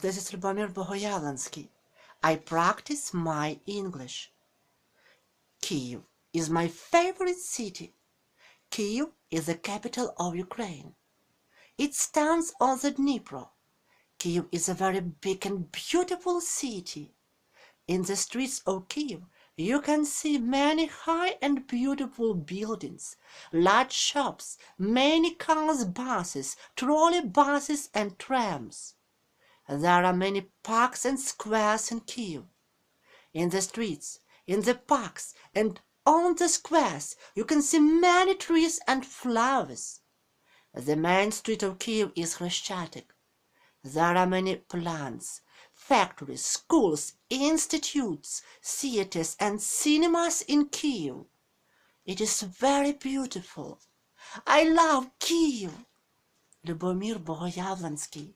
This is Lubomir Bogoyavlensky. I practice my English. Kiev is my favorite city. Kiev is the capital of Ukraine. It stands on the Dnipro. Kiev is a very big and beautiful city. In the streets of Kiev you can see many high and beautiful buildings, large shops, many cars, buses, trolley buses and trams. There are many parks and squares in Kiev. In the streets, in the parks, and on the squares you can see many trees and flowers. The main street of Kiev is Khreshchatyk. There are many plants, factories, schools, institutes, theaters, and cinemas in Kiev. It is very beautiful. I love Kiev. Lubomir Bogoyavlensky